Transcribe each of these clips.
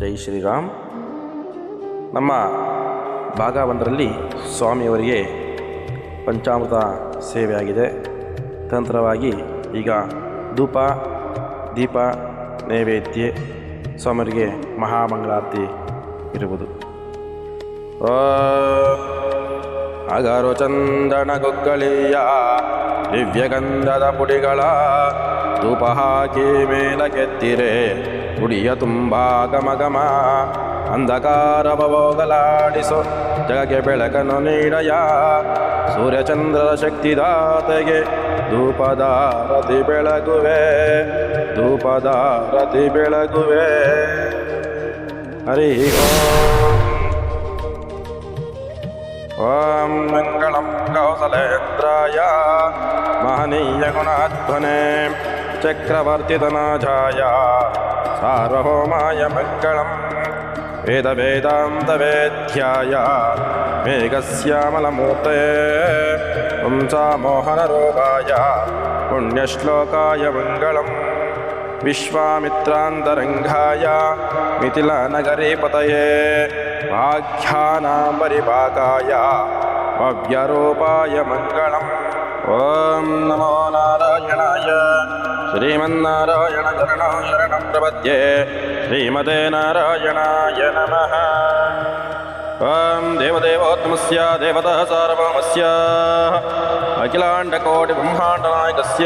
ಜೈ ಶ್ರೀರಾಮ್. ನಮ್ಮ ಭಾಗ ಒಂದರಲ್ಲಿ ಸ್ವಾಮಿಯವರಿಗೆ ಪಂಚಾಮೃತ ಸೇವೆಯಾಗಿದೆ. ತಂತ್ರವಾಗಿ ಈಗ ಧೂಪ, ದೀಪ, ನೈವೇದ್ಯ, ಸ್ವಾಮಿಯವರಿಗೆ ಮಹಾಮಂಗಳಾರತಿ ಇರುವುದು. ಅಗರು ಚಂದನ ಗುಗ್ಗಳಿಯ ದಿವ್ಯಗಂಧದ ಪುಡಿಗಳ ಧೂಪ ಹಾಕಿ ಮೇಲಕ್ಕೆತ್ತಿರೆ. ತುಡಿಯ ತುಂಬ ಗಮ ಗಮ. ಅಂಧಕಾರವೋಗಲಾಡಿಸೋ, ಜಗಕ್ಕೆ ಬೆಳಕನ್ನು ನೀಡಯ. ಸೂರ್ಯಚಂದ್ರರ ಶಕ್ತಿದಾತೆಗೆ ಧೂಪದ ರತಿ ಬೆಳಗುವೆ ಧೂಪದ ರತಿ ಬೆಳಗುವೆ. ಹರಿ ಓಂ ಮಂಗಳಂ ಕೌಸಲೇಂದ್ರಾಯ, ಮಹನೀಯ ಗುಣಾಧ್ವನೇ, ಚಕ್ರವರ್ತಿತನಾಜಾಯ. सार्वभौमाय मङ्गलं वेदवेदान्तवेद्याय मेघश्यामलमूर्ते पुंसामोहनरूपाय पुण्यश्लोकाय मङ्गलम्। विश्वामित्रान्तरङ्गाय मिथिलानगरीपतये। वाख्यानां परिपाकाय भव्यरूपाय मङ्गलम् ॐ नमो नारायणाय श्रीमन्नारायण चरणौ शरणं प्रपद्ये श्रीमते नारायणाय नमः ॐ देवदेवोत्तमस्य देवतः सार्वभौमस्य अखिलाण्डकोटिब्रह्माण्डनायकस्य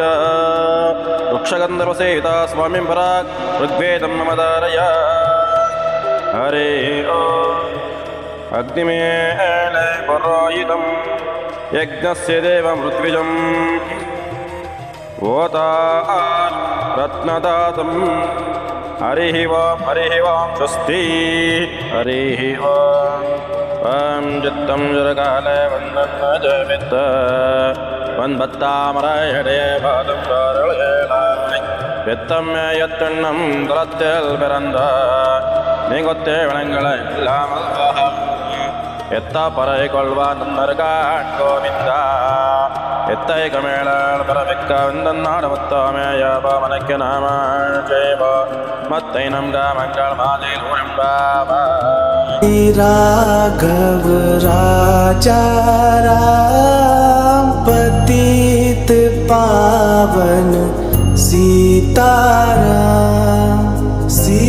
वृक्षगन्धर्वसेविता स्वामिं पराक् ऋग्वेदं मम धारय हरे ओ अग्निमेले पुरोहितं यज्ञस्य देवमृत्विजम् ओता रत्नदातम् हरिः वां हरिः वां स्वस्ति हरिः वां ॐ चित्तं जरकाले वन्दन्न जवित्त வன்பத்தாமரையடே பாதம் பாரளேலாய் பெத்தம் எத்தெண்ணம் தளத்தில் பிறந்த நீங்கொத்தே விளங்களை இல்லாமல் ಎತ್ತ ಪರೈಕೊಳ್ವಾನ್ ನರಗಾಣ್ ಗೋವಿಂದ எத்தை கமேளால் பரவிக்க வந்தநாடு முத்தாமே யாபா மனக்கு நாம ஜெயபா மத்தை நம் காமங்கள் மாதில் உரம்பாவா. ராகவ ராஜா ராம் பதீத் பாவன் சீதாராம். சீ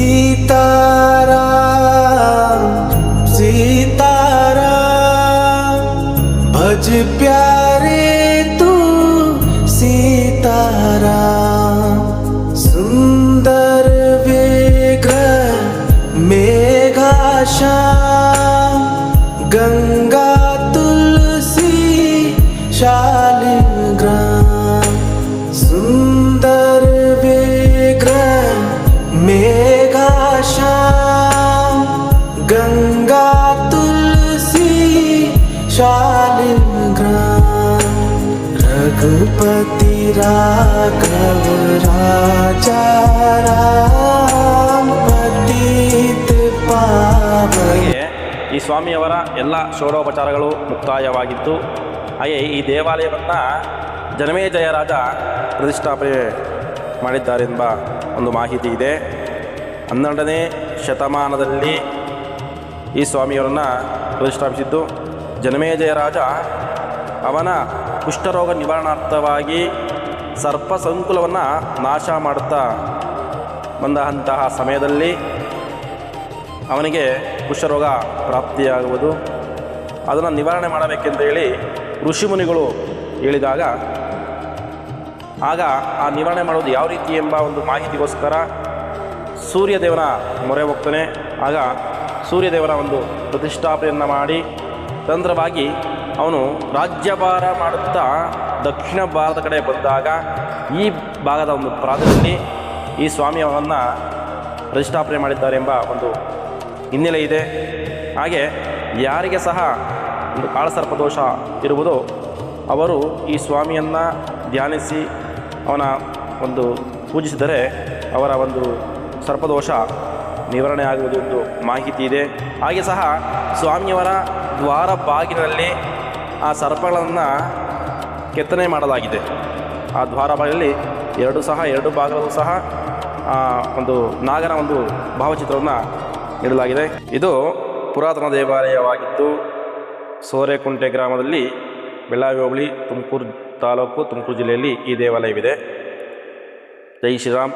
प्यारे तू सीतारा सुंदर बेघ मेघाशा गंगा राघव राजा राम पतित पावन ಹಾಗೆ ಈ ಸ್ವಾಮಿಯವರ ಎಲ್ಲ ಷೋಡೋಪಚಾರಗಳು ಮುಕ್ತಾಯವಾಗಿತ್ತು ಹಾಗೆ ಈ ದೇವಾಲಯವನ್ನು ಜನಮೇಜಯ ರಾಜ ಪ್ರತಿಷ್ಠಾಪನೆ ಮಾಡಿದ್ದಾರೆಂಬ ಒಂದು ಮಾಹಿತಿ ಇದೆ ಹನ್ನೆರಡನೇ ಶತಮಾನದಲ್ಲಿ ಈ ಸ್ವಾಮಿಯವರನ್ನು ಪ್ರತಿಷ್ಠಾಪಿಸಿದ್ದು ಜನಮೇಜಯ ರಾಜ ಅವನ ಕುಷ್ಠರೋಗ ನಿವಾರಣಾರ್ಥವಾಗಿ ಸರ್ಪ ಸಂಕುಲವನ್ನು ನಾಶ ಮಾಡುತ್ತಾ ಬಂದಂತಹ ಸಮಯದಲ್ಲಿ ಅವನಿಗೆ ಕುಷ್ಠರೋಗ ಪ್ರಾಪ್ತಿಯಾಗುವುದು. ಅದನ್ನು ನಿವಾರಣೆ ಮಾಡಬೇಕೆಂತ ಹೇಳಿ ಋಷಿಮುನಿಗಳು ಹೇಳಿದಾಗ, ಆಗ ಆ ನಿವಾರಣೆ ಮಾಡೋದು ಯಾವ ರೀತಿ ಎಂಬ ಒಂದು ಮಾಹಿತಿಗೋಸ್ಕರ ಸೂರ್ಯದೇವನ ಮೊರೆ ಹೋಗ್ತಾನೆ. ಆಗ ಸೂರ್ಯದೇವನ ಒಂದು ಪ್ರತಿಷ್ಠಾಪನೆಯನ್ನು ಮಾಡಿ, ತಂತ್ರವಾಗಿ ಅವನು ರಾಜ್ಯಭಾರ ಮಾಡುತ್ತಾ ದಕ್ಷಿಣ ಭಾರತ ಕಡೆ ಬಂದಾಗ ಈ ಭಾಗದ ಒಂದು ಪ್ರಾಂತದಲ್ಲಿ ಈ ಸ್ವಾಮಿಯವನನ್ನು ಪ್ರತಿಷ್ಠಾಪನೆ ಮಾಡಿದ್ದಾರೆ ಎಂಬ ಒಂದು ಹಿನ್ನೆಲೆ ಇದೆ. ಹಾಗೆ ಯಾರಿಗೆ ಸಹ ಒಂದು ಕಾಳಸರ್ಪದೋಷ ಇರುವುದೋ ಅವರು ಈ ಸ್ವಾಮಿಯನ್ನು ಧ್ಯಾನಿಸಿ ಅವನ ಒಂದು ಪೂಜಿಸಿದರೆ ಅವರ ಒಂದು ಸರ್ಪದೋಷ ನಿವಾರಣೆ ಆಗುವುದು ಎಂದು ಮಾಹಿತಿ ಇದೆ. ಹಾಗೆ ಸಹ ಸ್ವಾಮಿಯವರ ದ್ವಾರ ಬಾಗಿಲಿನಲ್ಲಿ ಆ ಸರ್ಪಗಳನ್ನು ಕೆತ್ತನೆ ಮಾಡಲಾಗಿದೆ. ಆ ದ್ವಾರ ಬಾಗಿಲಲ್ಲಿ ಎರಡು ಸಹ, ಎರಡು ಭಾಗದಲ್ಲೂ ಸಹ ಒಂದು ನಾಗರ ಒಂದು ಭಾವಚಿತ್ರವನ್ನು ನೀಡಲಾಗಿದೆ. ಇದು ಪುರಾತನ ದೇವಾಲಯವಾಗಿದ್ದು, ಸೋರೆಕುಂಟೆ ಗ್ರಾಮದಲ್ಲಿ ಬೆಳ್ಳಾವಿ ಹೋಬಳಿ ತುಮಕೂರು ತಾಲೂಕು ತುಮಕೂರು ಜಿಲ್ಲೆಯಲ್ಲಿ ಈ ದೇವಾಲಯವಿದೆ. ಜೈ ಶ್ರೀರಾಮ್.